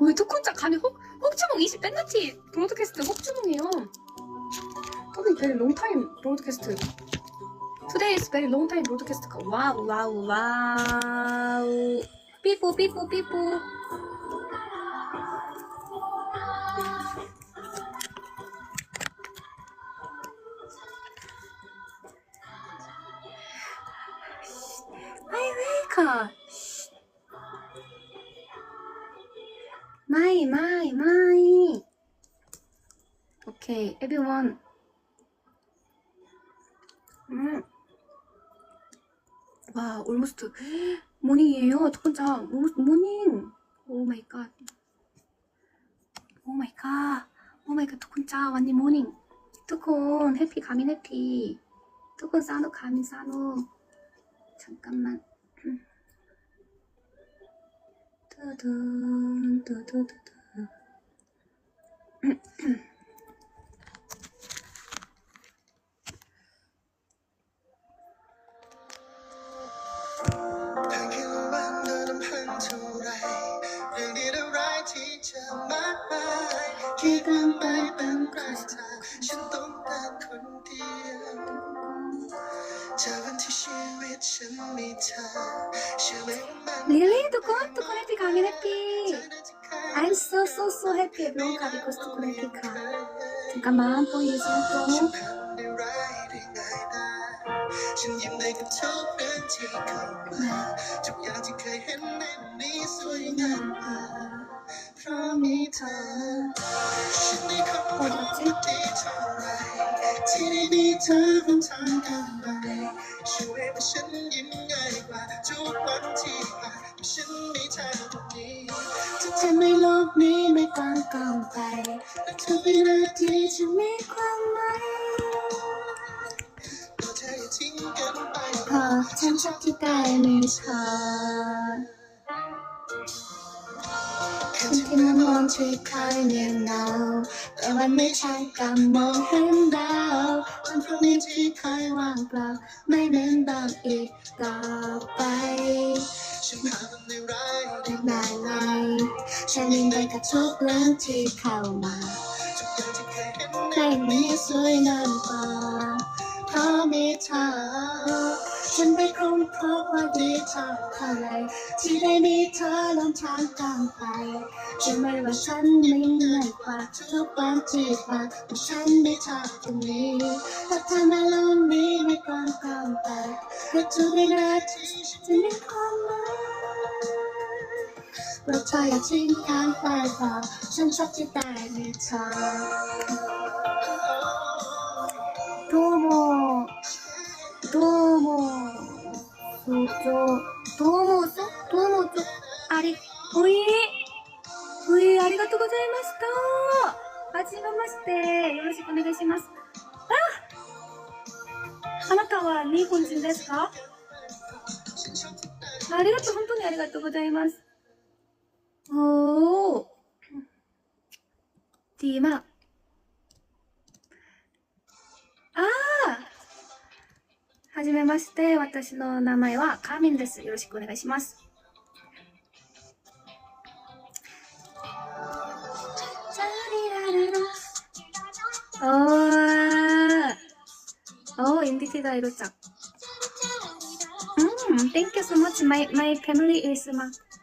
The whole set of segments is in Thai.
왜 토콘자 감히 혹, 혹주몽 20 밴드티 브로드캐스트 혹주몽이에요. 토니 very long broadcast. Today is very long time. 와우 와우 와우. 삐뽀 삐뽀 삐뽀. Hey everyone. 음. 와, almost 모닝이에요. 첫 번째 almost 모닝. 오 마이 갓. 오 마이 갓. 오 마이 갓. 두 번째 완전 모닝. 두콘 해피 가민 해피. 두콘 싸누 가민 싸누. 잠깐만. 두둔 두두두두. เท่าไรเรื่องดีและรที่เธอมากมายที่กลางไปเป็นกรางทฉันต้องการคนเดียวจากวันที่ชีวิตฉันมีเธอเชื่อไหมว่ามัน Really ทุกคนทุกคนให้พี่กาไม่ได้พี่ I'm so so so happy น้องค่ะ because ทุกค่กถึงกับมาตัวยืนตรงฉันยิ้มได้กับทุกเรื่องที่เข้ามา สวยงามาเพราะมีเธอ ฉันได้ค้นพบว่าดีเท่าไรที่ได้มีเธอร่วมทางกันไปช่วยให้ฉันยิ้มง่ายกว่าทุกวันที่ผ่านฉันมีเธอตรงนี้จะทำให้โลกนี้ไม่กว้างเกินไปและทุกวินาทีที่จะมีความหมายก็เธออย่าทิ้งกันไปเพราะฉันชอบที่ได้มีเธอ ที่มองที่เคยเงียบเหงาแต่วันไม่ใช่กับมองเห็นดาววันพรุ่งนี้ที่เคยว่างเปล่าไม่เหมือนเดิมอีกต่อไปฉันผ่ามันได้ร้ายได้ได้เลยฉันยินดีกับทุกเรื่องที่เข้ามาทุกอย่างที่เคยเห็นในให้มีสวยงามกว่าเพราะมีเธอ ฉันไม่คงพบว่าดีจากใครที่ได้มีเธอนำทางกลางไปฉันไม่ว่าฉันไม่เหนื่อยกว่าทุกควางทีบาแต่ฉันไม่ทางตรงนี้ถ้าทำให้เรานี้ไม่กลางกลางไปและทุกวินาที่จะมีความหมายเราเธออย่าทิ้งกันไปต่อฉันชอบที่ได้มีเธอ多么。どうも、どうそう、どうもさ、どうもと、あれ、おいほ、おい、ありがとうございました。はじめまして、よろしくお願いします。ああなたは日本人ですか？ありがとう、本当にありがとうございます。おー。ティーマじめまして。私の名前はカーミンです。よろしくお願いします。おお、인디티다 이로うん, thank you so much. My my family is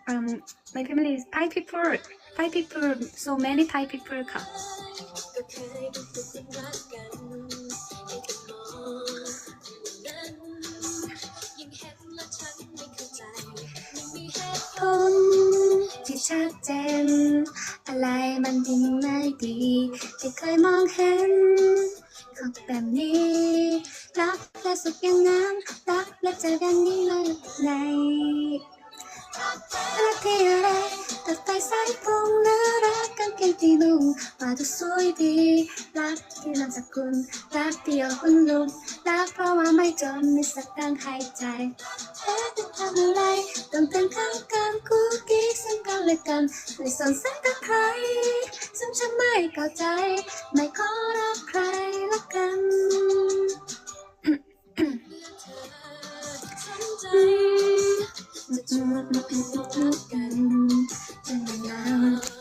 um my family is Thai people. Thai people, so many Thai people come. ชัดเจน อะไรมันดีไม่ดีที่เคยมองเห็นของแบบนี้ รักและสุขอย่างนั้นรักและเจอกันนี้เลยในรักที่อะไรตัดไปสายตรงน่ารักกัน ที่นุ่งมาดูสวยดีรักที่นามสกุลรักที่เอาหุ่นลุ่มรักเพราะว่าไม่จนมีสักตังหายใจเธอจะทำอะไรต้องเป็นข้างกันคู่กิ๊กซึ่งกันและกันไม่สนใจกับใครซึ่งฉันไม่เข้าใจ ไม่ขอรักใครละกันจอืมจะชวนมาเป็นรักกันจะนาว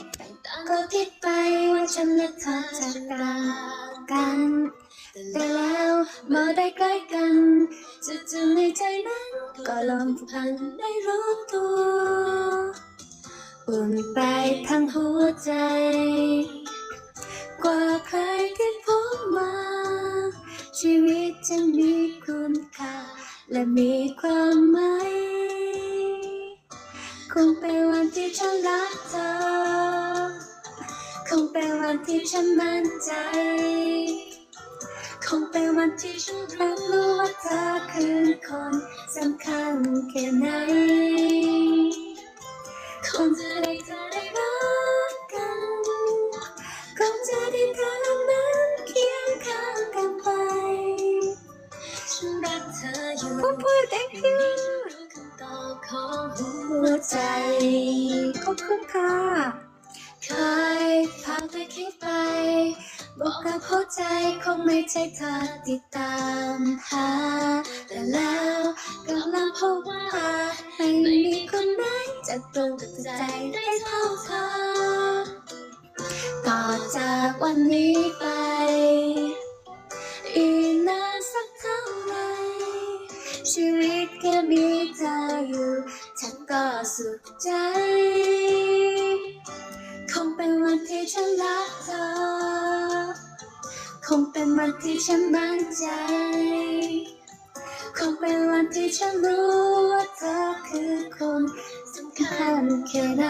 จะรักกัน แต่แล้วเมื่อได้ใกล้กันจู่ๆในใจนั้นก็ลองผูกพันไม่รู้ตัวอุ่นไปทั้งหัวใจ กว่าใครที่พบมา ชีวิตจะมีคุณค่า และมีความหมายคงเป็นวันที่ฉันรักเธอ คงเป็นวันที่ฉันมั่นใจ คงเป็นวันที่ฉันรับรู้ว่าเธอคือคนสำคัญแค่ไหน คงจะได้เธอได้รักกัน คงจะได้เธอ หัวใจคงไม่ใช่เธอติดตามหาแต่แล้วกำลังพบว่าไม่มีคนไหนจะตรงกับใจได้เท่าเธอต่อจากวันนี้ไป อีกนานสักเท่าไหรชีวิตแค่มีเธออยู่ ฉันก็สุขใจ คงเป็นวันที่ฉันรักเธอ งเป็นวันที่ฉันมั่นใจ คงเป็นวันที่ฉันรู้ว่าเธอคือคนสำคัญแค่ไหน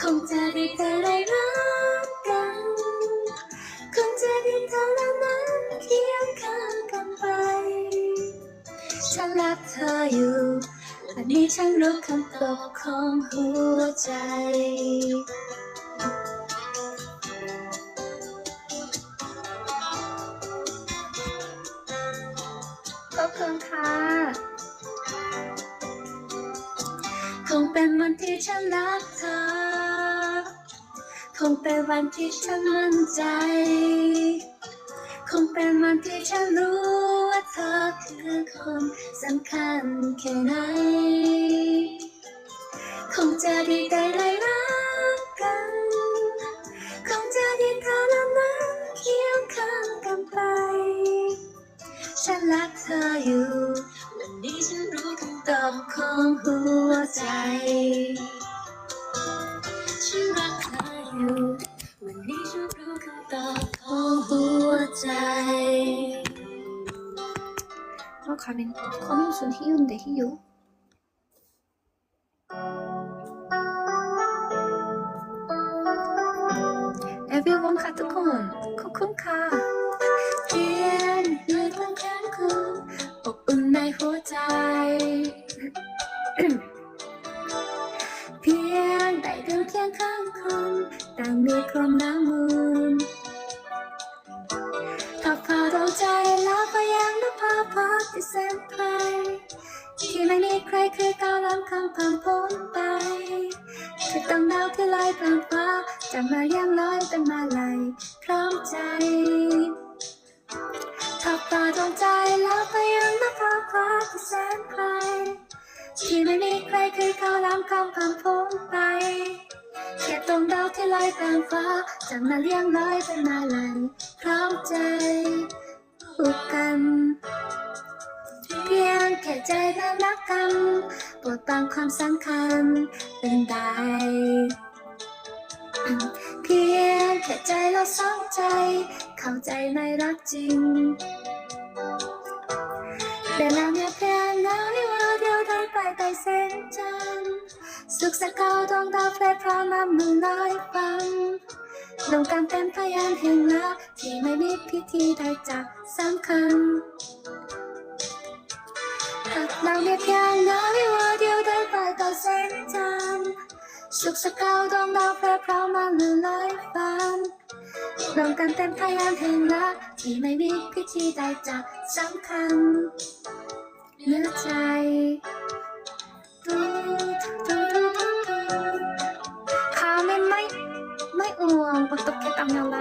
คงจะได้เธอได้รักกัน คงจะได้เธอและนั้นเคียงข้างกันไป ฉันรักเธออยู่วันนี้ฉันรู้คำตอบของหัวใจ วันที่ฉันมั่นใจ คงเป็นวันที่ฉันรู้ว่าเธอคือคนสำคัญแค่ไหน คงจะด้ได้เลยรักกัน คงจะด้เธอและนั้นเคียงข้างกันไป ฉันรักเธออยู่ วันนี้ฉันรู้คำตอบของหัวใจฉั คำตอบข ข อ อง งหัวใจ어 가민 가민 무슨 희유인데 희유 everyone ค่ะทุกคนขอบคุณค่ะเพียงในเพื่อนแค่คุณ อบอุ่นในหัวใจเพียงได้เดินเฝ้างคุณต่างมีความน้ำมูลถ้าพอดวงใจแล้วก็ยังนึกภาพพักที่แสนไกลที่ไม่มีใครเคยก้าวล้ำคำผ่านพ้นไปคือตั้งดาวที่ลอยกลางฟ้าจะมาเลี้ยงลอยเป็นมาลัยพร้อมใจถ้าพอดวงใจแล้วก็ยังนึกภาพพักที่แสนไกลที่ไม่มีใครเคยก้าวล้ำคำผ่านพ้นไป แค่ตรงดาวที่ลอยกลางฟ้าจะมาเลี้ยงลอยเป็นมาลัยพร้อมใจผูกกันเพียงแค่ใจและรักกันปวดบางความสำคัญเป็นได้เพียงแค่ใจเราสองใจ เข้าใจในรักจริงแต่เราเนี่ยเพียงเงาที่ว่าเดียวได้ไปใต้เส้นจันทร์ สุขสักเกาดวงดาวเพลพร้อมนำมือลอยฟังลงกันเป็นพยานแห่งรักที่ไม่มีพิธีใดจักสำคัญหากเราเรียกอย่างน้อยว่าเดียวได้ไปต่อเส้นจันทร์สุขสักเกาดวงดาวเพลพร้อมนำมือลอยฟังลงกันเป็นพยานแห่งรักที่ไม่มีพิธีใดจักสำคัญเหนื้อใจ งงปักตกแกตำอะไร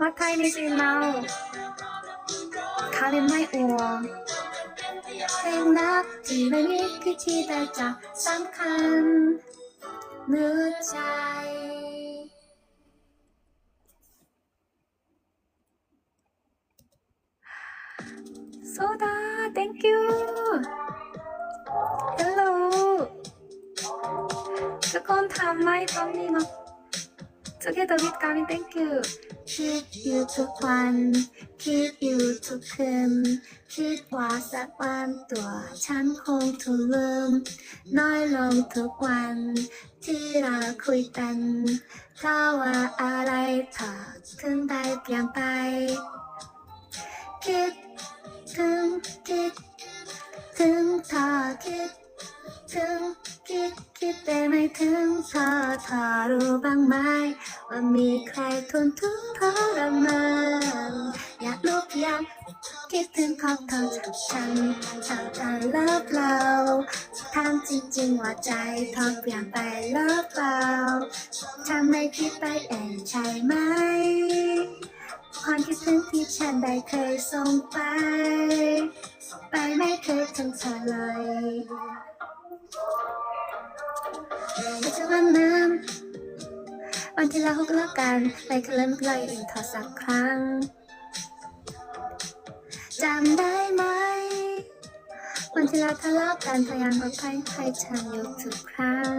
วัดไทยในสิเราคาเรนไม่อัวเพลงรักที่ไม่มีพิธีใดจะสำคัญเนื้อใจโซดา thank you hello ทุกคนทำไหมตรงนี้มา together with กามิน thank you คิดอยู่ทุกวัน คิดอยู่ทุกคืน คิดว่าสักวันตัวฉันคงถูกลืม น้อยลงทุกวัน ที่เราคุยกัน เพราะว่าอะไรเธอถึงได้เปลี่ยนไป คิดถึงคิดถึงเธอคิดถึง คิดคิดแต่ไม่ถึงเธอเธอรู้บ้างไหมว่ามีใครทนทุกข์ทรมานอยากรู้เพียงคิดถึงของเธอจากฉันเธอจะเลิกเราถามจริงๆว่าใจเธอเปลี่ยนไปหรือเปล่าทำไม่คิดไปเองใช่ไหมความคิดถึงที่ฉันได้เคยส่งไป ไปไม่เคยถึงเธอเลย แต่จะวันนั้นวันที่เราเลิกกันไม่เคยเล่นเลยอีกเธอสักครั้งจำได้ไหมวันที่เราทะเลาะกันพยายามเอาให้ให้ฉันอยู่ทุกครั้ง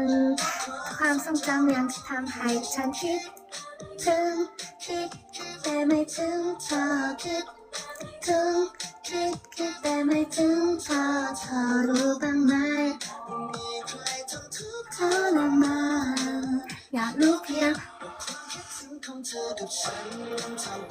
ความทรงจำยังทำให้ฉันคิดถึงคิดแต่ไม่ถึงเธอคิดถึงคิดคิดแต่ไม่ถึงเธอเธอรู้ไหม เธอกับฉันเท่ากั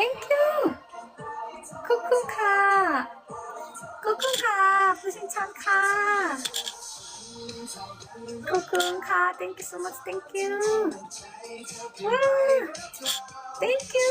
thank you ขอบคุณค่ะขอบคุณค่ะผู้ชินชันค่ะขอบคุณค่ะ thank you so much thank you ว้าว thank you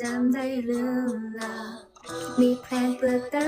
จำได้ลืมลามีแผลเปลือกตัง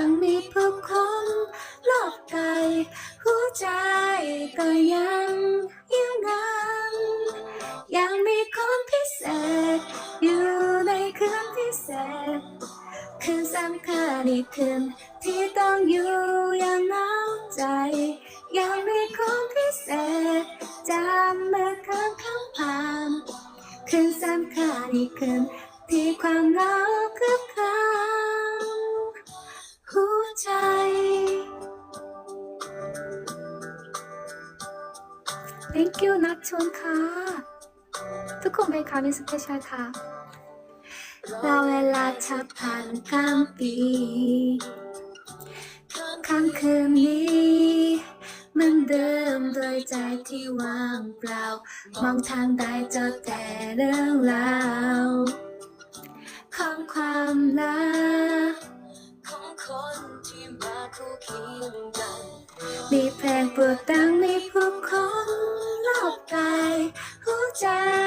thank you นักชวนค่ะ ทุกคนเป็นคามิสเปเชียลค่ะแล้วเวลาเธอผ่านข้ามปีค่ำคืนนี้มันเดิมโดยใจที่ว่างเปล่า มองทางใดเจอแต่เรื่องราวของความรักของคนที่มาคู่เคียงกันมีเพลงปวดดังมีผู้คนรอบก 짠!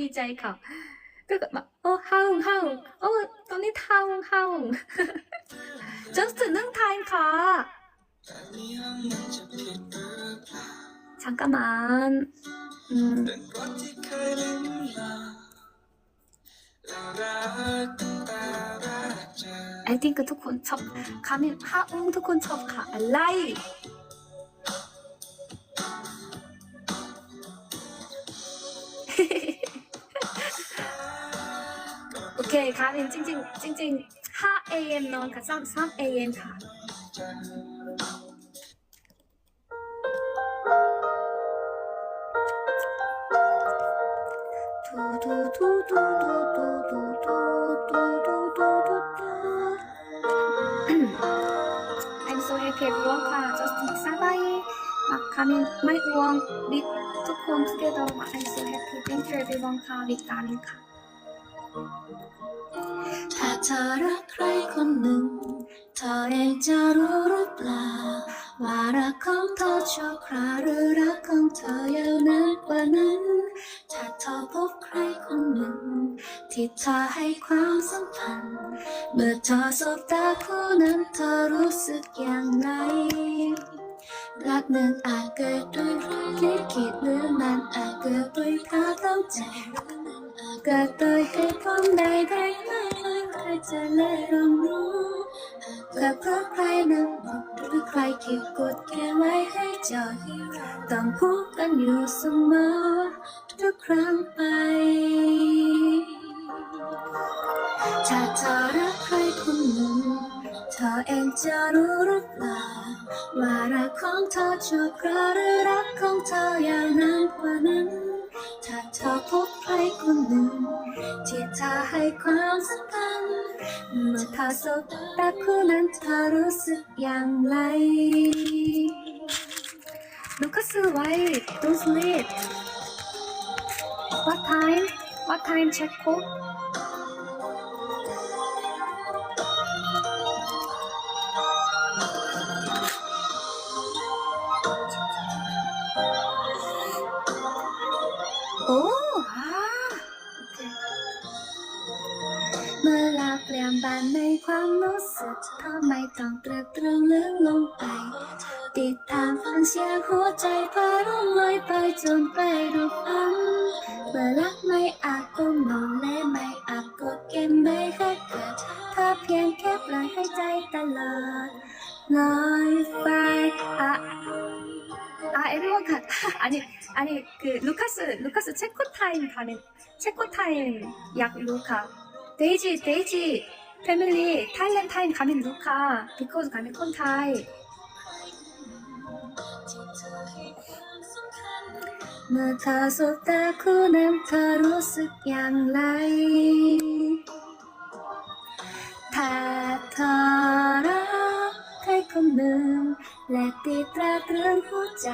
ดีใจค่ะ ก็แบบโอ้ห้าวห้าวโอ้ตอนนี้ท้าวห้าวจัสตินเรื่องไทุกคนชอะ잠깐만음아이띵그토콘첩가면하웅토콘첩가알라이 헤헤헤 เคค่ะจริงจริงจริง5 a.m. นอนค่ะ3 3 a.m. ค่ะดูดูดูดูดูดูดูดูดูดูดูดูดู I'm so happy everyone ค่ะ just สบายมาคามินไม่อ้วงวิดทุกคน together ค่ะ I'm so happy thank you everyone ค่ะวิดการนี้ค่ะ ถ้าเธอรักใครคนหนึ่ง เธอเองจะรู้หรือเปล่า ว่ารักของเธอชั่วคราวหรือรักของเธอยาวนานกว่านั้น ถ้าเธอพบใครคนหนึ่ง ที่เธอให้ความสำคัญ เมื่อเธอสบตาคู่นั้นเธอรู้สึกอย่างไรรักนั้นอาจเกิดด้วยรักลิขิตหรือมันอาจเกิดด้วยเพราะต้องใจ หรือมันอาจเกิดโดยเหตุผลใดๆไม่ไม่ใครจะเลยรับรู้อากเพราะใครนั้นบอกหรือใครคิดกดแค่ไว้ให้จอยต้องพูดกันอยู่เสมอทุกครั้งไปถ้าเธอรักใครคนหนึ่งเธอเองจะรู้หรือเปล่าว่ารักของเธอชั่วคราวหรือรักของเธอยาวนานกว่านั้น ถ้าเธอพบใครคนหนึ่ง ที่เธอให้ความสำคัญเมื่อเธอสบตาคู่นั้นเธอรู้สึกอย่างไรลูกสไว้ don't sleep what time what time check code บานในความรู้สึกทำไมต้องตรึกตรึงลึกลงไป ติดตามฟังเสียงหัวใจพาร่องลอยไปจนไปดูฟังเมื่อรักไม่อาจก้มลงและไม่อาจกดเกมไม่ให้เกิดเธอเพียงแค่ปล่อยให้ใจตลอดลอยไปอะ 아 everyone 가 아니 아니 그 루카스 루카스 체코 타임 가면 체코 타임 약 루카 데이지 데이지 패밀리 타일랜드 타임 가면 루카 because 가면 콘 타이 ที่เธอให้ความสำคัญ เมื่อเธอสบตาคู่นั้นเธอรู้สึกอย่างไร ถ้าเธอรักใครคนหนึ่ง และติดตราตรึงหัวใจ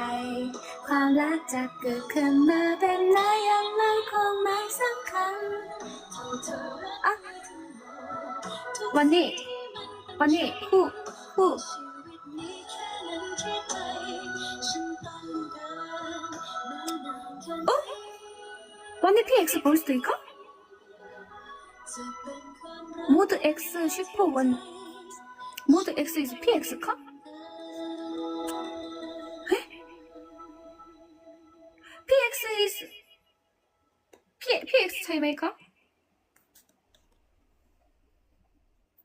ความรักจะเกิดขึ้นมาเป็นไรอย่างไรคงไม่สำคัญ อ่ะ 원니 원니 후후 어? 원니 PX 볼 수도 있고? 모드 X 슈퍼 원 모드 X is PX 카? PX is P, PX 차이메이커?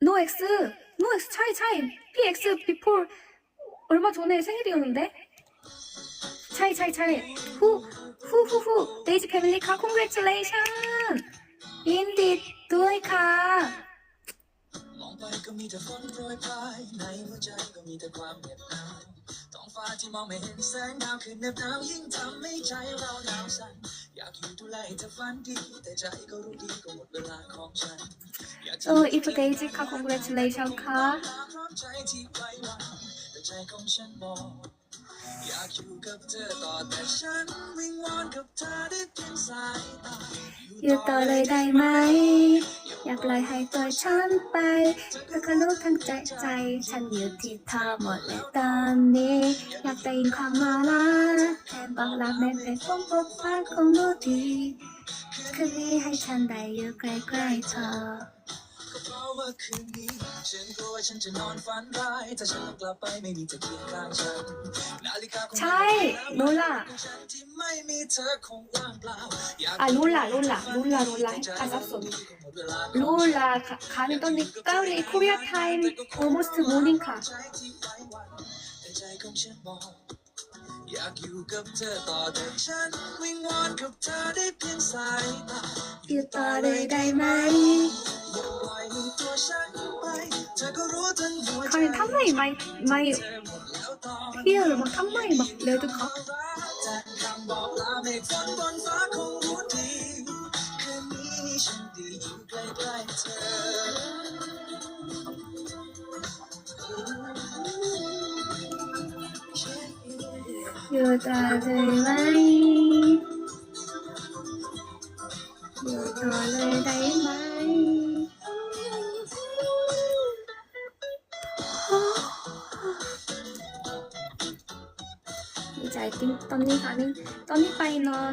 No X, No X 차이 차이. PX before 얼마 전에 생일이었는데. 차이 차이 차이. Who, who, who, who? 데이지 패밀리 카 congratulation. Indeed, 도이카. อยอยู่เอีฟต่จก็รู้ดีก็ Congratulations, ค่ะ อยากอยู่กับเธอต่อแต่ฉันวิงวอนกับเธอได้เพียงสายตาอยู่ต่อเลยได้ไหม อย่าปล่อยให้ตัวฉันไปเธอก็รู้ทั้งใจใจ ฉันอยู่ที่เธอหมดเลยตอนนี้ อยากได้ยินความว่ารักแค่บอกรักไม่เป็นคงพบว่าคงรู้ดีคืนนี้ให้ฉันได้อยู่ใกล้ๆเธอ เพราะว่าคืนนี้ฉันกลัวว่าฉันจะนอนฝันร้ายถ้าฉันต้องกลับไปไม่มีเธอเคียงข้างฉันนาฬิกาคงใช่รู้ล่ะ ฉันที่ไม่มีเธอคงว่างเปล่าอยากอะรู้ล่ะรู้ล่ะรู้ล่ะรู้ล่ะอะสับสน รู้ล่ะค่ะคามินต้นนี้เกาหลี Korea time almost morning ค่ะใจที่ไว้วันแต่ใจของฉันบอก อยากอยู่กับเธอต่อแต่ฉันวิงวอนกับเธอได้เพียงสายตาอยู่ต่อเลยได้ไหมอย่าปล่อยให้ตัวฉันไปเธอก็รู้ทั้งหัวใจคามินทำไมไม่ไม่เธอหมดแล้วตอนเฮียหรือมันทำไมแบบเร็วจังคะจากคำบอกลาเมฆฝนบนฟ้าคงรู้ดีคืนนี้ฉันดีอยู่ใกล้ๆเธอ อยู่ต่อเลยไหมอยู่ต่อเลยได้ไหมดีใจติ้งตอนนี้ค่ะนี่ตอนนี้ไปนอน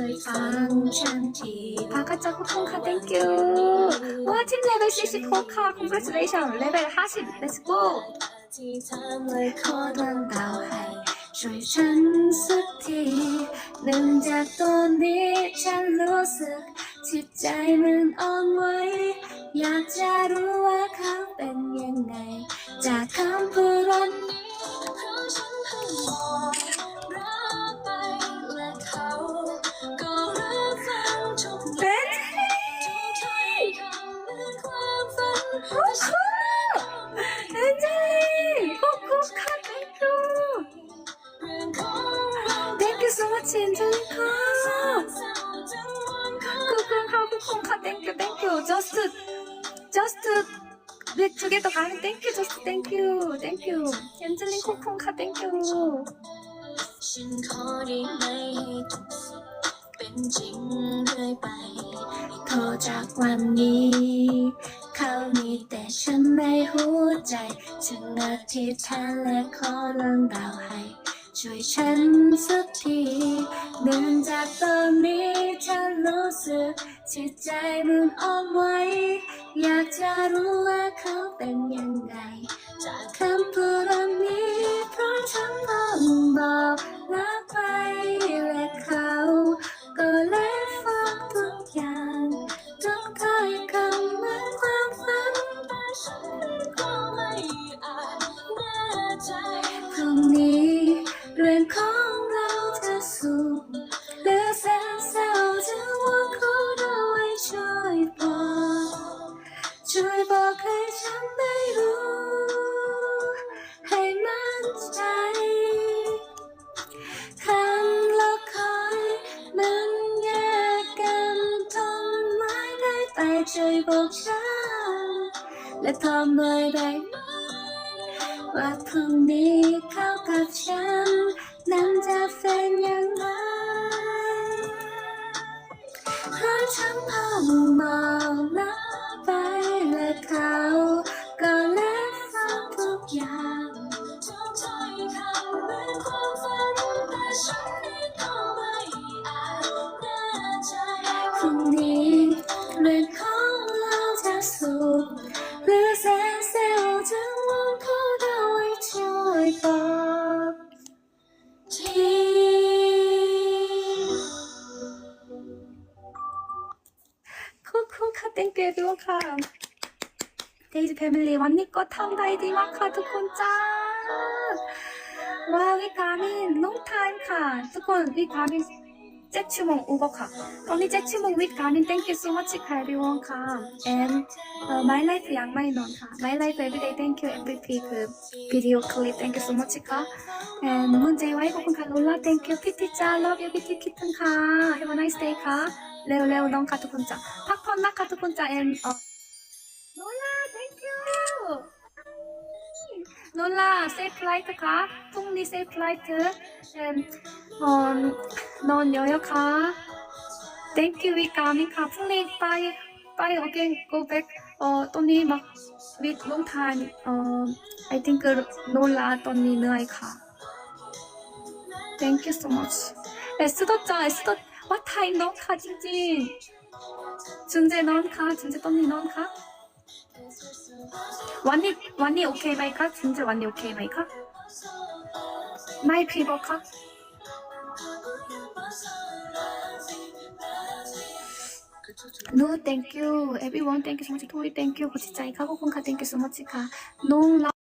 ช่วยฟังฉันทีพากาจาคุคุงค่ะ thank you ว้าทีมเลเวล46ค่ะ congratulation เลเวล50 let's go ที่ทำเลยขอดวงดาวให้ช่วยฉันสักทีหนึ่งจากตอนนี้ฉันรู้สึกจิตใจมันอ่อนไหวอยากจะรู้ว่าเขาเป็นยังไง จากคำพูดวันเพราะฉันเพิ่งบอก thank you so much เอ็นจลี่ค่ะเศร้าจังวันก็คุกคุกค่ะคุกคุกค่ะ thank you thank you just just let's together 가면 thank you just thank you thank you เอ็นเจลี่คุกคุกค่ะ thank you ฉันขอได้ไหมเป็นจริงเรื่อยไปโทรจากวันนี้ เขามีแต่ฉันในหัวใจฉันอธิษฐานและขอเรื่องราวให้ ช่วยฉันสักทีเนื่องจากตอนนี้ฉันรู้สึกจิตใจมันอ่อนไหวอยากจะรู้ว่าเขาเป็นยังไง จากคำพูดนี้ เพราะฉันต้องบอกรักไปและเขา ก็เลยฟังทุกอย่างทุกถ้อยคำเหมือนความฝันแต่ฉันก็ไม่อาจ long time ค่ะทุกคนวิตามินเจ็ดชั่วโมงอุบกค่ะตอนนี้เจ็ดชั่วโมงวิตามิน thank you so much ค่ะ everyone ค่ะ and เอ่อ my life ยังไม่นอนค่ะ my life everyday thank you MVP คือ video clip thank you so much ค่ะ and 문제ไว้ขอบคุณค่ะ Lola thank you พิติจ้า love you พิติคิดถึงค่ะ have a nice day ค่ะเร็วๆน้องค่ะทุกคนจ้าพักผ่อนนะค่ะทุกคนจ้า and เอ่อ Lola safe flight ค่ะพรุ่งนี้ safe flight and เอ่อนอนเยอะๆค่ะ thank you วิกามิค่ะพรุ่งนี้ไปไป again go back เออตอนนี้มา with long time เออ I think Lola ตอนนี้เหนื่อยค่ะ thank you so much เอสโดจ้าเอสโดว่าไทยน้องค่ะจ ริงๆจุนเจนอนค่ะจุนเจตอนนี้นอนค่ะวันนี้วันนี้โอเคไหมคะ진짜วันนี้โอเคไหมคะไม่พีบอกคะ No thank you everyone thank you so much ทุย thank you ขอบใจค่ะขอบคุณค่ะ thank you so much ค่ะน้อง